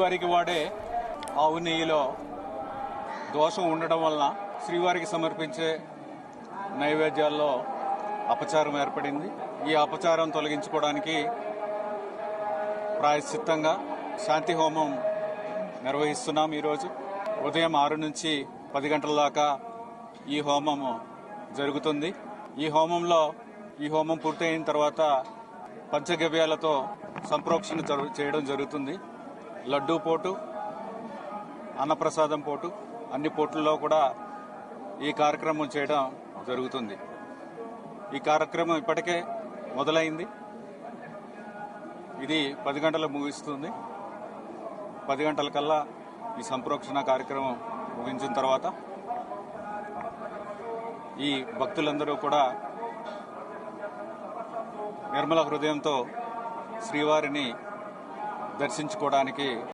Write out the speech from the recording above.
శ్రీవారికి వాడే ఆవు నెయ్యిలో దోషం ఉండడం వలన శ్రీవారికి సమర్పించే నైవేద్యాల్లో అపచారం ఏర్పడింది. ఈ అపచారం తొలగించుకోవడానికి ప్రాయశ్చిత్తంగా శాంతి హోమం నిర్వహిస్తున్నాం ఈరోజు. ఉదయం ఆరు నుంచి పది గంటల దాకా ఈ హోమం జరుగుతుంది. ఈ హోమంలో ఈ హోమం పూర్తయిన తర్వాత పంచగవ్యాలతో సంప్రోక్షణ చేయడం జరుగుతుంది. లడ్డూ పోటు అన్నప్రసాదం పోటు అన్ని పోట్లలో కూడా ఈ కార్యక్రమం చేయడం జరుగుతుంది. ఈ కార్యక్రమం ఇప్పటికే మొదలైంది. ఇది పది గంటలకు ముగిస్తుంది. పది గంటల కల్లా ఈ సంప్రోక్షణ కార్యక్రమం ముగించిన తర్వాత ఈ భక్తులందరూ కూడా నిర్మల హృదయంతో శ్రీవారిని దర్శించుకోవడానికి